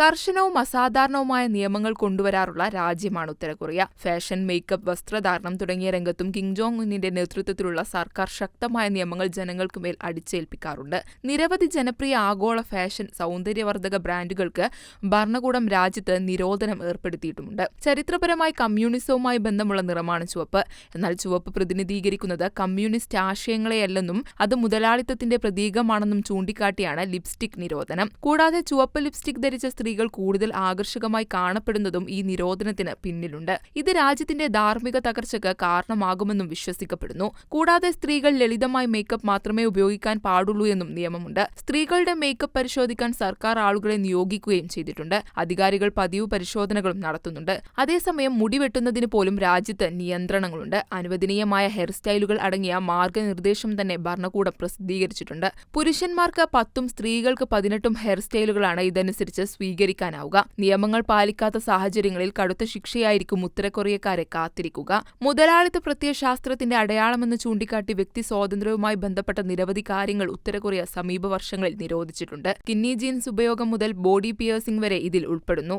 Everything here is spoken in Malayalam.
കർശനവും അസാധാരണവുമായ നിയമങ്ങൾ കൊണ്ടുവരാറുള്ള രാജ്യമാണ് ഉത്തരകൊറിയ. ഫാഷൻ മേക്കപ്പ് വസ്ത്രധാരണം തുടങ്ങിയ രംഗത്തും കിം ജോങ് ഉന്നിന്റെ നേതൃത്വത്തിലുള്ള സർക്കാർ ശക്തമായ നിയമങ്ങൾ ജനങ്ങൾക്ക് മേൽ അടിച്ചേൽപ്പിക്കാറുണ്ട്. നിരവധി ജനപ്രിയ ആഗോള ഫാഷൻ സൗന്ദര്യവർദ്ധക ബ്രാൻഡുകൾക്ക് ഭരണകൂടം രാജ്യത്ത് നിരോധനം ഏർപ്പെടുത്തിയിട്ടുമുണ്ട്. ചരിത്രപരമായി കമ്മ്യൂണിസവുമായി ബന്ധമുള്ള നിറമാണ് ചുവപ്പ്. എന്നാൽ ചുവപ്പ് പ്രതിനിധീകരിക്കുന്നത് കമ്മ്യൂണിസ്റ്റ് ആശയങ്ങളെയല്ലെന്നും അത് മുതലാളിത്തത്തിന്റെ പ്രതീകമാണെന്നും ചൂണ്ടിക്കാട്ടിയാണ് ലിപ്സ്റ്റിക് നിരോധനം. കൂടാതെ ചുവപ്പ് ലിപ്സ്റ്റിക് ധരിച്ച സ്ത്രീകൾ കൂടുതൽ ആകർഷകമായി കാണപ്പെടുന്നതും ഈ നിരോധനത്തിന് പിന്നിലുണ്ട്. ഇത് രാജ്യത്തിന്റെ ധാർമ്മിക തകർച്ചയ്ക്ക് കാരണമാകുമെന്നും വിശ്വസിക്കപ്പെടുന്നു. കൂടാതെ സ്ത്രീകൾ ലളിതമായി മേക്കപ്പ് മാത്രമേ ഉപയോഗിക്കാൻ പാടുള്ളൂ എന്നും നിയമമുണ്ട്. സ്ത്രീകളുടെ മേക്കപ്പ് പരിശോധിക്കാൻ സർക്കാർ ആളുകളെ നിയോഗിക്കുകയും ചെയ്തിട്ടുണ്ട്. അധികാരികൾ പതിവ് പരിശോധനകളും നടത്തുന്നുണ്ട്. അതേസമയം മുടി വെട്ടുന്നതിന് പോലും രാജ്യത്ത് നിയന്ത്രണങ്ങളുണ്ട്. അനുവദനീയമായ ഹെയർ സ്റ്റൈലുകൾ അടങ്ങിയ മാർഗനിർദ്ദേശം തന്നെ ഭരണകൂടം പ്രസിദ്ധീകരിച്ചിട്ടുണ്ട്. പുരുഷന്മാർക്ക് പത്തും സ്ത്രീകൾക്ക് പതിനെട്ടും ഹെയർ സ്റ്റൈലുകളാണ് ഇതനുസരിച്ച് സ്വീകരിക്കാനാവുക. നിയമങ്ങൾ പാലിക്കാത്ത സാഹചര്യങ്ങളിൽ കടുത്ത ശിക്ഷയായിരിക്കും ഉത്തരകൊറിയക്കാരെ കാത്തിരിക്കുക. മുതലാളിത്ത പ്രത്യയശാസ്ത്രത്തിന്റെ അടയാളമെന്ന് ചൂണ്ടിക്കാട്ടി വ്യക്തി സ്വാതന്ത്ര്യവുമായി ബന്ധപ്പെട്ട നിരവധി കാര്യങ്ങൾ ഉത്തരകൊറിയ സമീപ വർഷങ്ങളിൽ നിരോധിച്ചിട്ടുണ്ട്. കിന്നി ജീൻസ് ഉപയോഗം മുതൽ ബോഡി പിയേഴ്സിംഗ് വരെ ഇതിൽ ഉൾപ്പെടുന്നു.